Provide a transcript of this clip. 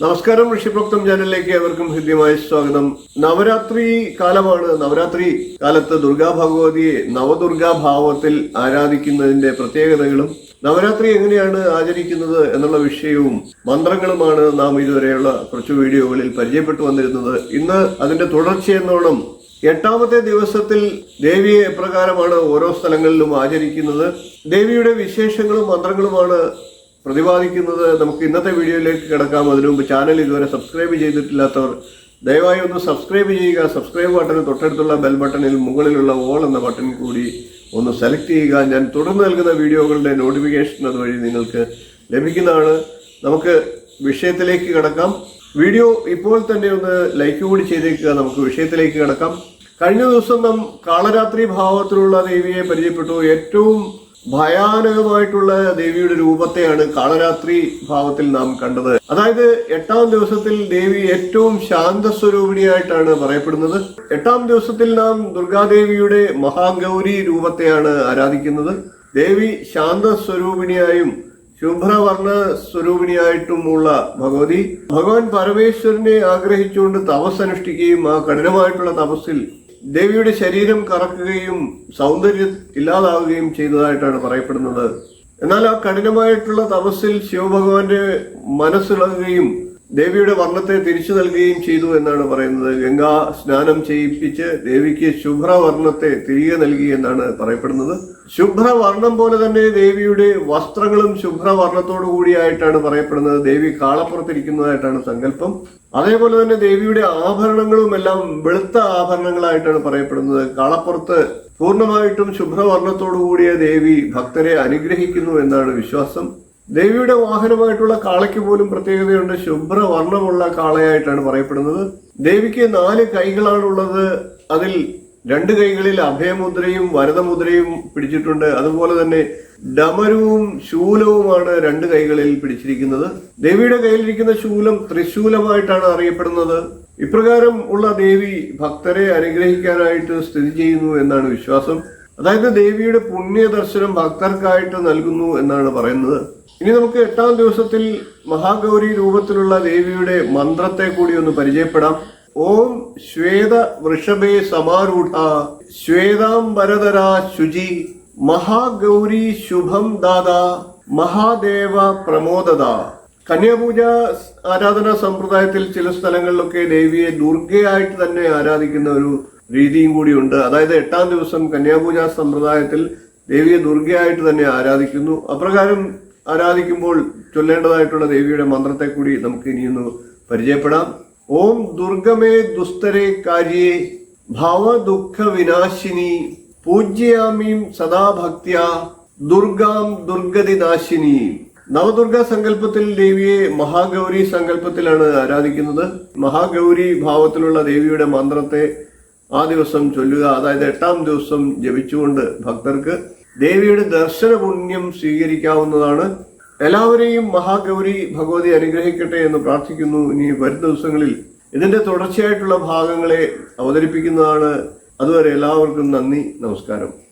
നമസ്കാരം ഋഷിപ്രോക്തം ചാനലിലേക്ക് ഏവർക്കും ഹൃദ്യമായ സ്വാഗതം. നവരാത്രി കാലമാണ്. നവരാത്രി കാലത്ത് ദുർഗാ ഭഗവതിയെ നവദുർഗാ ഭാവത്തിൽ ആരാധിക്കുന്നതിന്റെ പ്രത്യേകതകളും നവരാത്രി എങ്ങനെയാണ് ആചരിക്കുന്നത് എന്നുള്ള വിഷയവും മന്ത്രങ്ങളുമാണ് നാം ഇതുവരെയുള്ള കുറച്ച് വീഡിയോകളിൽ പരിചയപ്പെട്ടു വന്നിരുന്നത്. ഇന്ന് അതിന്റെ തുടർച്ചയെന്നോണം എട്ടാമത്തെ ദിവസത്തിൽ ദേവിയെ എപ്രകാരമാണ് ഓരോ സ്ഥലങ്ങളിലും ആചരിക്കുന്നത്. ദേവിയുടെ വിശേഷങ്ങളും മന്ത്രങ്ങളുമാണ് പ്രതിപാദിക്കുന്നത് നമുക്ക് ഇന്നത്തെ വീഡിയോയിലേക്ക് കിടക്കാം. അതിനു മുമ്പ് ചാനൽ ഇതുവരെ സബ്സ്ക്രൈബ് ചെയ്തിട്ടില്ലാത്തവർ ദയവായി ഒന്ന് സബ്സ്ക്രൈബ് ചെയ്യുക. സബ്സ്ക്രൈബ് ബട്ടന് തൊട്ടടുത്തുള്ള ബെൽ ബട്ടണിൽ മുകളിലുള്ള ഓൾ എന്ന ബട്ടൺ കൂടി ഒന്ന് സെലക്ട് ചെയ്യുക. ഞാൻ തുടർന്ന് നൽകുന്ന വീഡിയോകളുടെ നോട്ടിഫിക്കേഷൻ അതുവഴി നിങ്ങൾക്ക് ലഭിക്കുന്നതാണ്. നമുക്ക് വിഷയത്തിലേക്ക് കിടക്കാം. വീഡിയോ ഇപ്പോൾ തന്നെ ഒന്ന് ലൈക്ക് കൂടി ചെയ്തേക്കുക. നമുക്ക് വിഷയത്തിലേക്ക് കിടക്കാം. കഴിഞ്ഞ ദിവസം നാം കാളരാത്രി ഭാവത്തിലുള്ള ദേവിയെ പരിചയപ്പെട്ടു. ഏറ്റവും ഭയാനകമായിട്ടുള്ള ദേവിയുടെ രൂപത്തെയാണ് കാളരാത്രി ഭാവത്തിൽ നാം കണ്ടത്. അതായത് എട്ടാം ദിവസത്തിൽ ദേവി ഏറ്റവും ശാന്തസ്വരൂപിണിയായിട്ടാണ് പറയപ്പെടുന്നത്. എട്ടാം ദിവസത്തിൽ നാം ദുർഗാദേവിയുടെ മഹാഗൗരി രൂപത്തെയാണ് ആരാധിക്കുന്നത്. ദേവി ശാന്തസ്വരൂപിണിയായും ശുഭ്രവർണ സ്വരൂപിണിയായിട്ടുമുള്ള ഭഗവതി. ഭഗവാൻ പരമേശ്വരനെ ആഗ്രഹിച്ചുകൊണ്ട് തപസ് അനുഷ്ഠിക്കുകയും ആ കഠിനമായിട്ടുള്ള തപസ്സിൽ ദേവിയുടെ ശരീരം കറക്കുകയും സൗന്ദര്യം ഇല്ലാതാവുകയും ചെയ്തതായിട്ടാണ് പറയപ്പെടുന്നത്. എന്നാൽ ആ കഠിനമായിട്ടുള്ള തപസ്സിൽ ശിവഭഗവാന്റെ മനസ്സിളകുകയും ദേവിയുടെ വർണത്തെ തിരിച്ചു നൽകുകയും ചെയ്തു എന്നാണ് പറയുന്നത്. ഗംഗാ സ്നാനം ചെയ്യിപ്പിച്ച് ദേവിക്ക് ശുഭ്രവർണത്തെ തിരികെ നൽകി എന്നാണ് പറയപ്പെടുന്നത്. ശുഭ്രവർണം പോലെ തന്നെ ദേവിയുടെ വസ്ത്രങ്ങളും ശുഭ്രവർണത്തോടു കൂടിയായിട്ടാണ് പറയപ്പെടുന്നത്. ദേവി കാളപ്പുറത്തിരിക്കുന്നതായിട്ടാണ് സങ്കല്പം. അതേപോലെ തന്നെ ദേവിയുടെ ആഭരണങ്ങളും എല്ലാം വെളുത്ത ആഭരണങ്ങളായിട്ടാണ് പറയപ്പെടുന്നത്. കാളപ്പുറത്ത് പൂർണമായിട്ടും ശുഭ്രവർണത്തോടു കൂടിയ ദേവി ഭക്തരെ അനുഗ്രഹിക്കുന്നു എന്നാണ് വിശ്വാസം. ദേവിയുടെ വാഹനമായിട്ടുള്ള കാളയ്ക്ക് പോലും പ്രത്യേകതയുണ്ട്. ശുഭ്രവർണമുള്ള കാളയായിട്ടാണ് പറയപ്പെടുന്നത്. ദേവിക്ക് നാല് കൈകളാണുള്ളത്. അതിൽ രണ്ട് കൈകളിൽ അഭയമുദ്രയും വരദമുദ്രയും പിടിച്ചിട്ടുണ്ട്. അതുപോലെ തന്നെ ഡമരുവും ശൂലവുമാണ് രണ്ട് കൈകളിൽ പിടിച്ചിരിക്കുന്നത്. ദേവിയുടെ കയ്യിലിരിക്കുന്ന ശൂലം ത്രിശൂലമായിട്ടാണ് അറിയപ്പെടുന്നത്. ഇപ്രകാരം ഉള്ള ദേവി ഭക്തരെ അനുഗ്രഹിക്കാനായിട്ട് സ്ഥിതി ചെയ്യുന്നു എന്നാണ് വിശ്വാസം. അതായത് ദേവിയുടെ പുണ്യ ദർശനം ഭക്തർക്കായിട്ട് നൽകുന്നു എന്നാണ് പറയുന്നത്. ഇനി നമുക്ക് എട്ടാം ദിവസത്തിൽ മഹാഗൗരി രൂപത്തിലുള്ള ദേവിയുടെ മന്ത്രത്തെ കൂടി ഒന്ന് പരിചയപ്പെടാം. ഓം ശ്വേത വൃഷഭേ സമാരൂഢ ശ്വേതാംബരധരാ ശുചി മഹാഗൗരി ശുഭം ദാദ മഹാദേവ പ്രമോദത കന്യാപൂജ ആരാധനാ സമ്പ്രദായത്തിൽ ചില സ്ഥലങ്ങളിലൊക്കെ ദേവിയെ ദുർഗയായിട്ട് തന്നെ ആരാധിക്കുന്ന ഒരു രീതിയും കൂടിയുണ്ട് അതായത് എട്ടാം ദിവസം കന്യാപൂജ സമ്പ്രദായത്തിൽ ദേവിയെ ദുർഗയായിട്ട് തന്നെ ആരാധിക്കുന്നു. അപ്രകാരം ആരാധിക്കുമ്പോൾ ചൊല്ലേണ്ടതായിട്ടുള്ള ദേവിയുടെ മന്ത്രത്തെ കൂടി നമുക്ക് ഇനിയൊന്ന് പരിചയപ്പെടാം. ഓം ദുർഗമേ ദുസ്തരേ കാര്യേ ഭാവദുഃഖ വിനാശിനി പൂജ്യാമീം സദാ ഭക്ത്യ ദുർഗാം ദുർഗതി നാശിനി നവദുർഗ സങ്കല്പത്തിൽ ദേവിയെ മഹാഗൗരി സങ്കല്പത്തിലാണ് ആരാധിക്കുന്നത്. മഹാഗൗരി ഭാവത്തിലുള്ള ദേവിയുടെ മന്ത്രത്തെ ആ ദിവസം ചൊല്ലുക അതായത് എട്ടാം ദിവസം ജപിച്ചുകൊണ്ട് ഭക്തർക്ക് ദേവിയുടെ ദർശന പുണ്യം സ്വീകരിക്കാവുന്നതാണ്. എല്ലാവരെയും മഹാഗൗരി ഭഗവതി അനുഗ്രഹിക്കട്ടെ എന്ന് പ്രാർത്ഥിക്കുന്നു. ഇനി വരും ദിവസങ്ങളിൽ ഇതിന്റെ തുടർച്ചയായിട്ടുള്ള ഭാഗങ്ങളെ അവതരിപ്പിക്കുന്നതാണ്. അതുവരെ എല്ലാവർക്കും നന്ദി നമസ്കാരം.